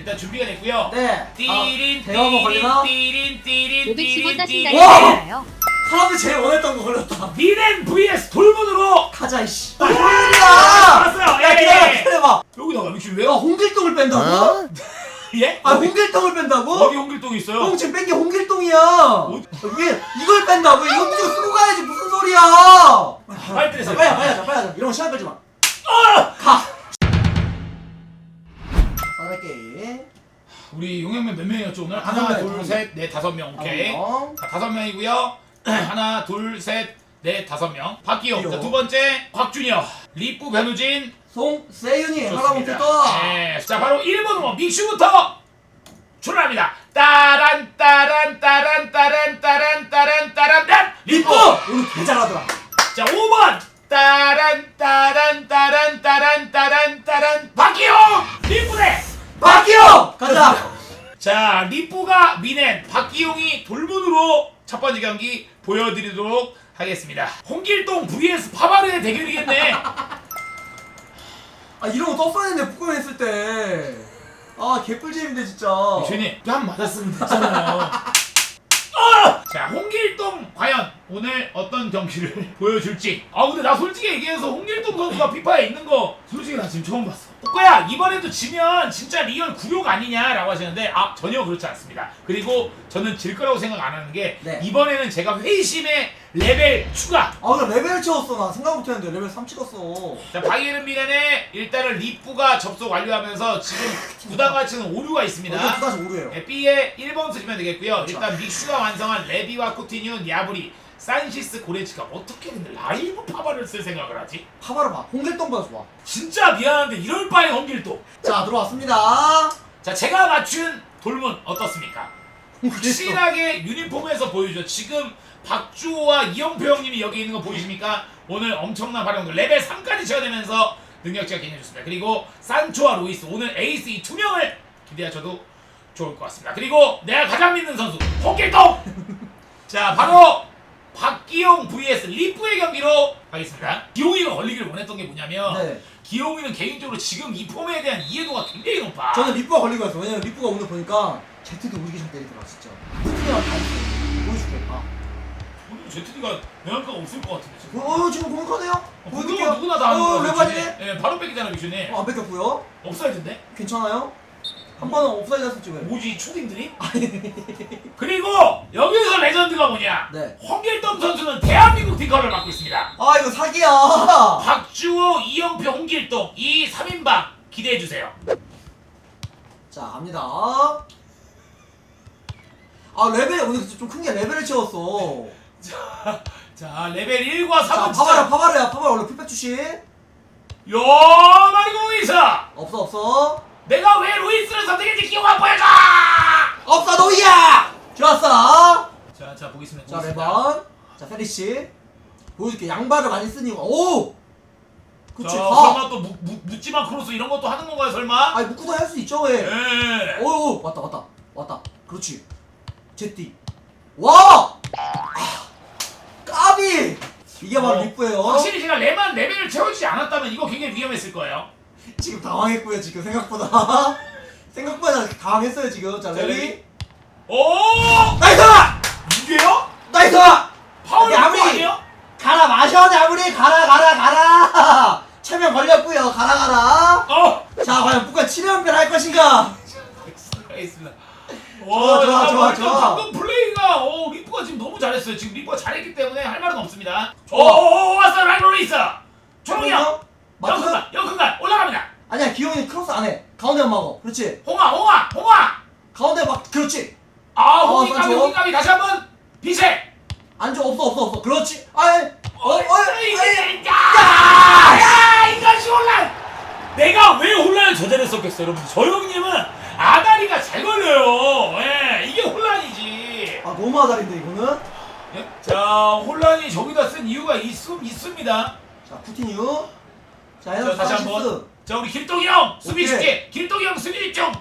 일단 준비가 됐고요. 네. 띠린 아, 대화 한번 걸리나? 띠린 띠린 띠린 15 따신다 띠린 와! 사람들 제일 원했던 거 걸렸다. 미넨 vs 돌문으로 가자 이씨. 아, 돌문이야. 알았어요. 야 예, 기다려 예. 기다려봐. 여기다가 미친 야 왜요? 홍길동을 뺀다고? 예? 아 어디, 홍길동을 뺀다고? 어디 홍길동이 있어요? 형 지금 뺀 게 홍길동이야. 어디? 왜 이걸 뺀다고? 이거 무조건 쓰고 가야지 무슨 소리야? 빨리 때리세요. 빨리 빨리 하자 빨리 하자. 이런 거 시간 끌지 마. 아! 가. 빠르게. 우리 용현면 몇 명이었죠 오늘? 다섯 하나, 명, 둘, 다섯 셋, 넷, 다섯 명. 오케이. 어. 자, 다섯 명이고요. 하나, 둘, 셋, 넷, 다섯 명. 박기용. 자, 두 번째 곽준혁, 리프 변우진. 송세윤이 하나 좋습니다. 못했다. 네. 자, 바로 1번 후보 믹슈부터 출발합니다. 따란 따란 따란 따란 따란 따란 따란 딴 리프. 오늘 개 잘하더라. 자, 5번 따란 따란 따란 따란 박기영 가자. 자, 리프가 미넨, 박기용이 돌문으로 첫 번째 경기 보여드리도록 하겠습니다. 홍길동 vs 파바르의 대결이겠네. 아 이런 거 떴어야 했는데 북구면 했을 때. 아 개꿀잼인데 진짜. 괜히 뺨 맞았으면 됐잖아요. 아! 자, 홍길동 과연 오늘 어떤 경기를 보여줄지. 아, 근데 나 솔직히 얘기해서 홍길동 선수가 피파에 있는 거 솔직히 나 지금 처음 봤어. 오빠야, 이번에도 지면 진짜 리얼 굴욕 아니냐라고 하시는데 아, 전혀 그렇지 않습니다. 그리고 저는 질 거라고 생각 안 하는 게 네. 이번에는 제가 회심의 레벨 추가. 아 근데 레벨 채웠어 나 생각 못했는데 레벨 3 찍었어. 자, 바이에른 미넨에 일단은 리프가 접속 완료하면서 지금 구단 가치는 오류가 있습니다. 어제 두 다시 오류예요. 네, B에 1번 쓰시면 되겠고요. 일단 믹슈가 완성한 레비와 쿠티뉴, 야브리, 산시스, 고레츠가 어떻게 근데 라이브 파바를 쓸 생각을 하지? 파바를 봐. 홍길동보다 좋아. 진짜 미안한데 이럴 바에 홍길동. 자 들어왔습니다. 자, 제가 맞춘 돌문 어떻습니까? 확실하게 유니폼에서 보여주죠. 지금 박주호와 이영표 형님이 여기 있는 거 보이십니까? 오늘 엄청난 활용도 레벨 3까지 채워내면서 능력치가 굉장히 좋습니다. 그리고 산초와 로이스 오늘 에이스 이 두 명을 기대하셔도 좋을 것 같습니다. 그리고 내가 가장 믿는 선수 홍길동. 자 바로 박기용 vs 리프의 경기로 가겠습니다. 기용이가 걸리기를 원했던 게 뭐냐면 네. 기용이는 개인적으로 지금 이 폼에 대한 이해도가 굉장히 높아. 저는 리프가 걸리고 있어. 왜냐면 리프가 오늘 보니까 제트도 우리 기장 때리더라 진짜. 후팅이랑 다 있어. 보여줄게. 아. 오늘 제트디가 영향가가 없을 것 같은데 지금. 어, 어 지금 공격하네요. 어, 그거 누구나 다 하는 어, 거야. 레바지네. 예, 바로 뺏기잖아 미션이. 어, 안 뺏겼고요. 없어야된대. 괜찮아요? 한 번은 옵사이드 했었지 왜? 뭐지 이 초딩들이? 그리고 여기서 레전드가 뭐냐? 네. 홍길동 선수는 대한민국 딩커를 맡고 있습니다. 아 이거 사기야. 박주호, 이영표, 홍길동 이 3인방 기대해 주세요. 자 갑니다. 아 레벨 오늘 좀 큰 게 레벨을 채웠어. 자, 자 레벨 1과 3은 자 파바라 파바라야 파바라 원래 풀백 출신. 요 마리고 루이스. 없어 없어. 내가 왜 루이스를 선택했지 기억 안 보여줘. 없어 노이야. 좋았어. 자, 자 보겠습니다. 자 보겠습니다. 레번. 자 페리씨. 보여줄게 양발을 많이 쓰니까 오. 그치 자, 가. 설마 또 무, 무, 묻지마 크로스 이런 것도 하는 건가요 설마? 아니 묶고도 할 수 있죠 왜? 예. 오오 왔다 왔다 왔다. 그렇지. 제띠. 와. 이게 바로 어, 리프예요. 확실히 제가 레만 레벨을 채워주지 않았다면 이거 굉장히 위험했을 거예요. 지금 당황했고요 지금 생각보다 생각보다 당황했어요 지금 자 레디. 오! 나이스 이게요? 나이스 파울 야, 거 아무리- 아니에요? 가라 마셔 나무리 가라 가라 가라 체면 걸렸고요 가라 가라 어! 자 과연 북한 7연패를 할 것인가 알겠습니다. 좋아, 좋아, 좋아, 좋아. 방금 플레이가 어, 리프가 지금 너무 잘했어요. 지금 리프가 잘했기 때문에 할 말은 없습니다. 좋아. 오, 왔어 라이브로이스. 초롱이 형. 마크 영큰가, 영큰가 올라갑니다. 아니야 기용이 크로스 안 해 가운데 안 막어 그렇지 홍아, 홍아, 홍아. 가운데 막 그렇지 아, 어, 홍이까지, 맞죠? 홍이까지 다시 한번 비세. 안줘 없어 없어 없어 그렇지 아이 어, 어이 이게 야, 야, 이것이 혼란. 내가 왜 혼란을 저지했었겠어요, 여러분? 저 형님은 아다리가 잘 걸려요. 예, 이게 혼란이 지. 아 너무 하다린데 이거는 예? 자, 혼란이 저기다 쓴 이유가 있, 있습니다. 자 쿠티뉴 자 자, 다시 프란시스 한번. 자, 우리 길동이 형 수비 오케이. 길동이 형 수비 집중.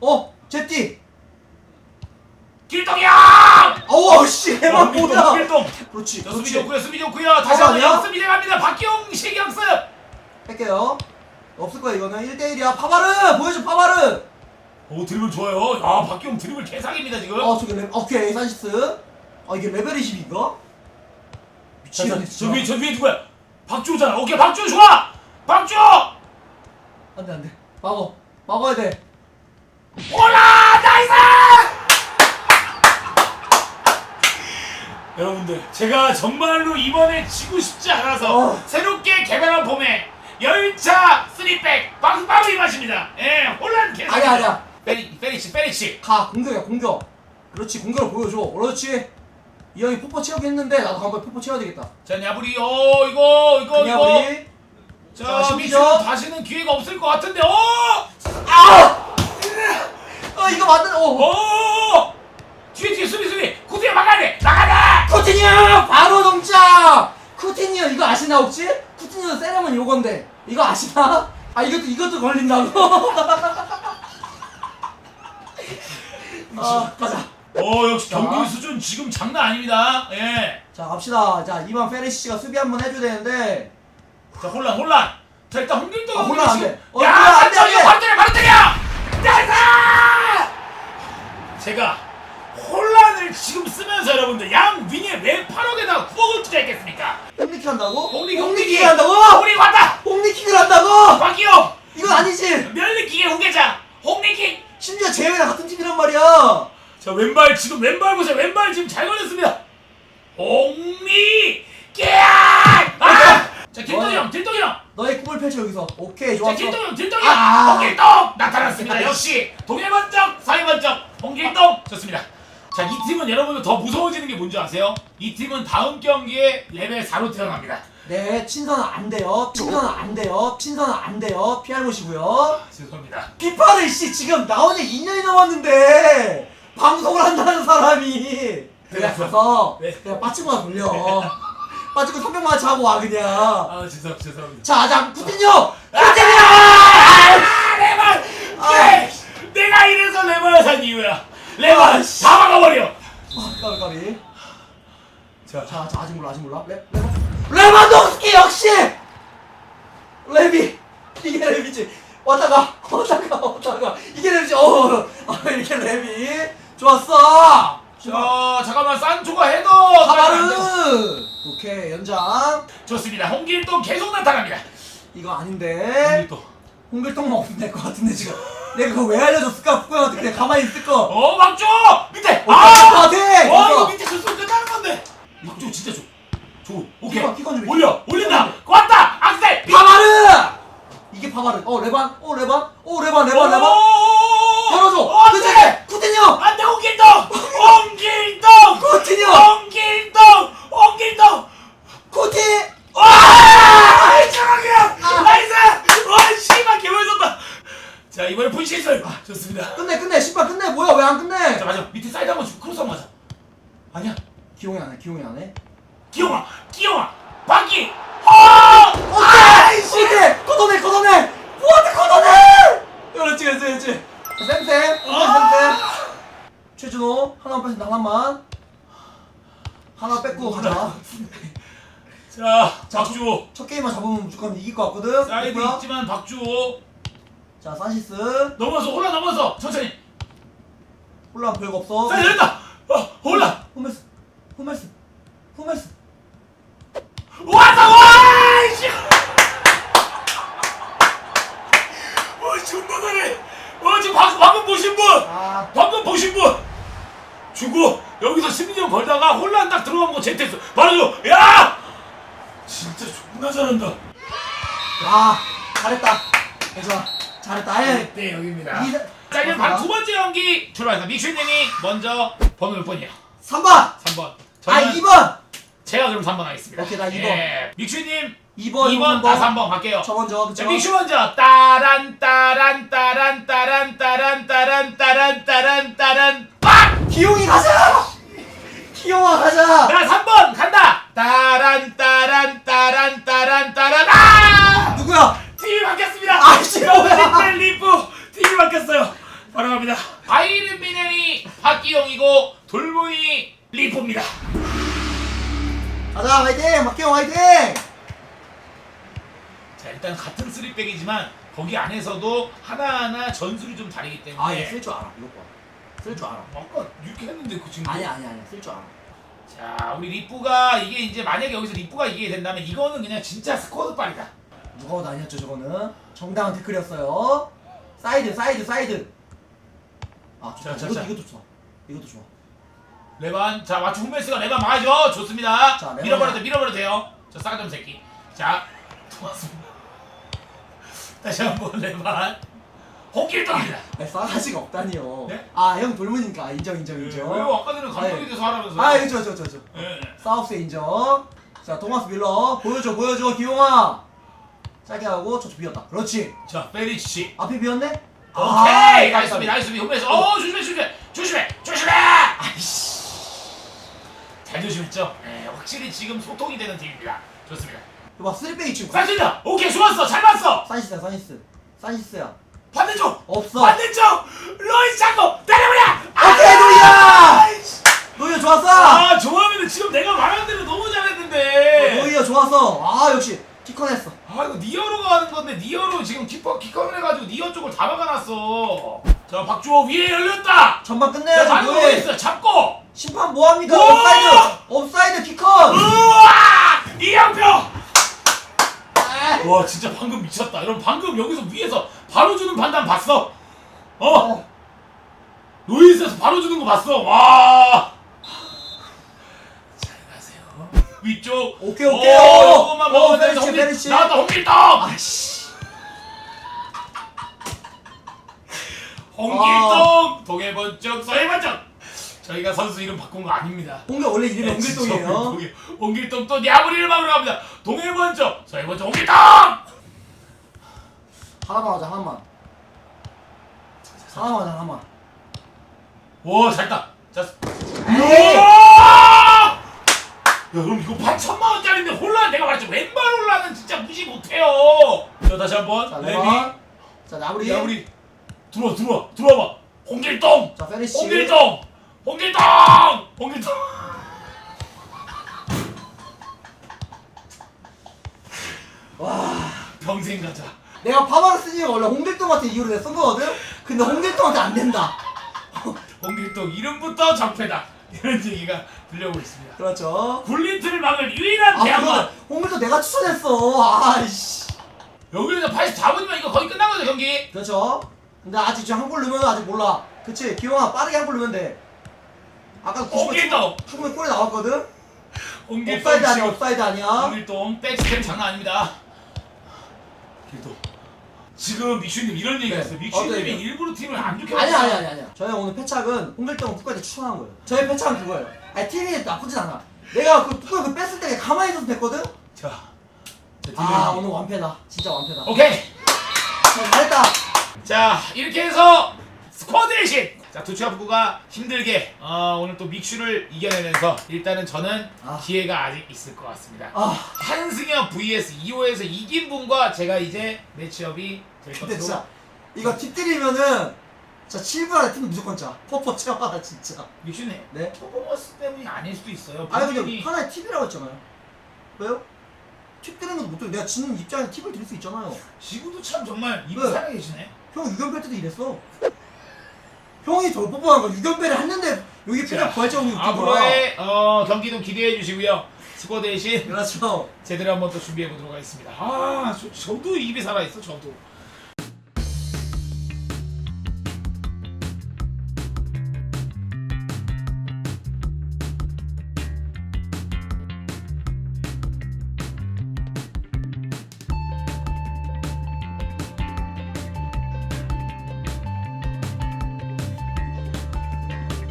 어 제띠 길동이 형. 어우 씨 해만 보다 길동. 그렇지 자, 수비 그렇지 좋고요, 수비 좋고요. 다시 어, 한번 아니야? 역습 이행합니다. 박기용 시경습. 뺄게요 없을 거야 이거는 1대1이야 파바르 보여줘 파바르 오 드리블 좋아요. 아 박기용 드리블 개사기입니다 지금. 아 저기 레 오케이 산시스 아 이게 레벨 20인가? 자, 미치겠네 저, 진짜 위에 저 위에 누구야? 박주호잖아. 오케이 박주호 좋아. 박주호. 안돼 안돼 막어 막아야 돼 올라 나이스! 여러분들 제가 정말로 이번에 지고 싶지 않아서 어. 새롭게 개발한 봄에 열차 쓰리백 빵빵이 맛입니다. 예, 혼란 계속. 아니야 아니야 페리 페리치 페리치. 가 공격이야 공격 그렇지 공격을 보여줘 그렇지 이 형이 포포 채우긴 했는데 나도 한번 포포 채워야 되겠다 자 야부리 어 이거 이거 그냥 이거. 우리 자 자, 미션. 다시는 기회가 없을 것 같은데 어. 아! 어 이거 맞는 어 어. 뒤에 뒤에 수비 수비 구두야 막아야 돼 나가라. 쿠티뉴 바로 동작 쿠티뉴 이거 아시나 혹시? 쿠티뉴 세레머니 요건데 이거 아시나? 아 이것도 이것도 걸린다고? 아 가자 어 역시 자. 경기 수준 지금 장난 아닙니다. 예. 자 갑시다 자 이번 페리시 씨가 수비 한번 해줘야 되는데 자 혼란 혼란 자 일단 홍길동 아, 혼란 안 돼. 어, 야 혼란 안 돼, 안 돼. 바로 때려 바로 때려 나이스 제가 혼란을 지금 쓰면서 여러분들 양 윙에 왜 8억에다가 9억을 투자했겠습니까 홍리킥 한다고? 홍리 홍리킥 홍리킥 한다고? 홍리 왔다 홍리킥을 한다고? 박기용 이건 아니지 멸리킥의 홍계장 홍리킥 심지어 재현이랑 같은 팀이란 말이야 자 왼발 지금 왼발 보세요 왼발 지금 잘 걸렸습니다 홍리 깨알 아! 자 길동이 형 길동이 형 너의 꿈을 펼쳐 여기서 오케이 자, 좋았어 길동 형, 길동형, 아. 홍길동 나타났습니다. 아, 역시 동해번쩍, 서해번쩍, 홍길동 좋습니다. 자, 이 팀은 여러분들 더 무서워지는 게 뭔지 아세요? 이 팀은 다음 경기에 레벨 4로 태어납니다. 네 친선은 안 돼요 친선은 안 돼요 친선은 안 돼요 피할 곳이고요 아, 죄송합니다. 피파를 씨 지금 나온 지 2년이 넘었는데 방송을 한다는 사람이 그냥 가서 네. 그냥 빠친거나 돌려 빠친거 300만원 자고 와 그냥 아, 죄송, 죄송합니다. 자, 자! 레벨! 아. 네! 내가 이래서 레벨을 산 이유야. 레벨 아, 씨. 다 막아버려. 아, 까비, 까비. 자, 자, 자, 아직 몰라, 아직 몰라. 레, 레, 레반도스키 역시! 레비! 이게 레비지. 왔다가, 왔다가, 왔다가. 이게 레비지. 어, 아, 이렇게 레비. 좋았어! 자, 잠깐만, 산초가 헤더. 가바르! 오케이, 연장. 좋습니다. 홍길동 계속 나타납니다. 이거 아닌데. 홍길동. 홍길동만 없으면 될것 같은데, 지금. 내가 그거 왜 알려줬을까? 북구형한테 그냥 가만히 있을 거. 어, 막줘! 밑에! 아! 아! 같아! 와 이거 밑에 줬으면 끝나는 건데 박조 진짜 줘. 줘. 오케이. 키건, 키건 좀 올려. 올린다. 왔다. 악셀. 파바르! 이게 파바르. 어 레반. 어 레반. 어 레반 레반 레반. 열어줘. 어, 그치? 쿠티뉴. 안 하나만 뺐습니다. 하나만. 하나 뺏고 가자. 자 박주호. 첫 게임만 잡으면 무조건 이길 것 같거든. 사이드 됐고요. 있지만 박주호. 자 산시스. 넘어서 올라 넘어서 천천히. 홀라 별거 없어. 사이드 된다. 어 올라. 후메스. 후메스. 후메스. 왔다 와! 씨. 어 존나 잘해. 어 지금 방, 방금 보신 분. 아. 방금 보신 분. 주고 여기서 심리전 걸다가 혼란 딱 들어간 거 제트했어. 바로 줘. 야! 진짜 존나 잘한다. 아 잘했다. 좋아 잘했다. 예. 네 여기입니다. 이- 자 이제 바로 두 번째 경기 출발합니다. 믹슈님이 먼저 번호 몇 번이요? 3번. 3번. 아 저는 2번. 제가 그럼 3번 하겠습니다. 오케이, 나 이번. 예. 믹슈님 2번. 2번, 나 3번 갈게요. 저 먼저 자, 그쵸? 믹슈 먼저 따란 따란 따란 따란 따란 따란 따란 따란 따란 빡! 기용이 가자. 기용아 가자. 나 3번 간다. 따란 따란 따란 따란 따란 아! 누구야? 팀이 바뀌었습니다. 뭐야. 영진tel 리프 팀이 바뀌었어요. 바로 갑니다. 바이른 미네리 박기용이고 돌문이 리프입니다. 가자 화이팅. 박기용 화이팅. 자 일단 같은 쓰리백이지만 거기 안에서도 하나하나 전술이 좀 다르기 때문에 아얘 쓸줄 알아 이거 봐 쓸 줄 알아. 아까 이렇게 했는데 그 친구 아니야 아니야 아니야. 쓸 줄 알아. 자 우리 리프가 이게 이제 만약에 여기서 리프가 이기게 된다면 이거는 그냥 진짜 스쿼드 빨이다. 누가 봐도 아니었죠 저거는. 정당한 태클이었어요. 사이드 사이드 사이드. 아 좋다. 자, 자, 이것도, 자. 이것도 좋아. 이것도 좋아. 레반 자 마치 홈베이스가 레반 막아줘 좋습니다. 자, 레반. 밀어버려도 밀어버려도 돼요. 저 싸가지 새끼. 자 고맙습니다 다시 한번 레반 호길동입니다 아니 싸가지가 없다니요. 네? 아 형 돌문이니까 인정 인정 인정. 왜요? 아까 전에 감독이 아니. 돼서 하라면서 아 이거 저저 저 저 예. 사우스 인정. 자 토마스 밀러. 보여줘 보여줘 기용아. 짧게 하고 저쪽 비었다. 그렇지. 자 페리치. 앞에 비었네? 오케이! 아, 나이스 수비 나이스 수비 홈베이스 어 조심해 조심해. 조심해 조심해! 잘 조심했죠? 네, 확실히 지금 소통이 되는 팀입니다. 좋습니다. 봐 쓰리백이 치고 쐈습니다. 오케이 좋았어. 잘 봤어. 사니스야 사니스. 사니스야 반대쪽! 없어. 반대쪽! 로이스 잡고! 때려버려! 오케이 노이야! 아이씨. 노이야 좋았어! 아 좋아하면 지금 내가 말한 대로 너무 잘했는데. 노이야 좋았어. 아 역시 키컨했어. 아 이거 니어로가 하는 건데 니어로 지금 키퍼 키커를 해가지고 니어 쪽을 다 막아놨어. 자 박주호 위에 열렸다! 전반 자 끝내야지 방금 노이. 있어 잡고! 심판 뭐합니까? 우와! 업사이드 업사이드 키컨 우와! 이영표 와 진짜 방금 미쳤다. 여러분 방금 여기서 위에서 바로 주는 판단 봤어? 어? 노이스에서 바로 주는 거 봤어? 와. 잘가세요. 위쪽. 오케이, 오케이. 어, 조금만 어, 먹으면 페리치, 홍길 페리치. 나왔다 홍길동 아씨. 홍길동 동해 번쩍 서해 번쩍 저희가 선수 이름 바꾼 거 아닙니다 홍길 원래 이름이 네, 홍길동이에요. 홍길동 또 야구리를 막으러 갑니다. 동해번쩍, 서해번쩍, 홍길동! 하나만 하자 하나만 하나만 하자 하나만 오, 잘다. 자, 에이! 우와! 야, 그럼 이거 8천만 원짜리인데 혼란 내가 말했죠. 왼발 혼란은 진짜 무시 못해요. 자, 다시 한번. 자 레비. 레바 자 나우리 야, 우리 들어와, 들어와, 들어와봐. 홍길동, 자 페리시 홍길동, 홍길동, 홍길동. 와 평생 가자. 내가 파마를 쓰니까 원래 홍길동한테 이유를 내가 쓴 거거든 근데 홍길동한테 안 된다 홍길동 이름부터 적폐다. 이런 얘기가 들려오고 있습니다. 그렇죠 굴리트를 막을 유일한 아. 그거 홍길동 내가 추천했어 아이씨 여기서 84분이면 이거 거의 끝난 거죠 경기. 그렇죠 근데 아직 지금 한골 넣으면 아직 몰라 그치 기용아 빠르게 한 골 넣으면 돼 아까 90분 홍길동. 충분히 골이 나왔거든 홍길동 옵사이드 아니야 지금 옵사이드 아니야 홍길동 백스텝 장난 아닙니다. 길동. 지금 미슈님 이런 얘기 네. 했어요. 미슈님이 얘기요? 일부러 팀을 안 좋게 아니야. 아니야 아니야 아니야 저희 오늘 패착은 홍길동을 푸까지 추천한 거예요 저희 패착은 그거예요 아니 팀이 나쁘진 않아 내가 그 푸까 그 뺐을 때 가만히 있어도 됐거든 자, 자 아 오늘 완패다 진짜 완패다 오케이. 자, 잘했다 자 이렇게 해서 스쿼드의 신. 자 두치아프구가 힘들게 어, 오늘 또 믹슈를 이겨내면서 일단은 저는 아. 기회가 아직 있을 것 같습니다. 아 한승엽 vs 2호에서 이긴 분과 제가 이제 매치업이 될 근데 것으로 진짜 이거 팁 때리면은 진짜 7분 안에 팀 무조건 짜 퍼퍼 채워라 진짜 믹슈님 네 퍼포먼스 때문이 아닐 수도 있어요. 아니 근데 본인이 하나의 팁이라고 했잖아요 왜요? 팁 때리는 것도 못해 내가 지는 입장에서 팁을 드릴 수 있잖아요 지구도 참 정말 입을 네. 살아 계시네. 형 유견배 때도 이랬어 형이 저 뽀뽀한 거 유견배를 했는데 여기 필요 부활적으로 웃긴 거야 앞으로의 어, 경기도 기대해 주시고요. 스쿼드 대신 그렇죠 제대로 한번 또 준비해 보도록 하겠습니다. 아, 저, 저도 입이 살아 있어. 저도.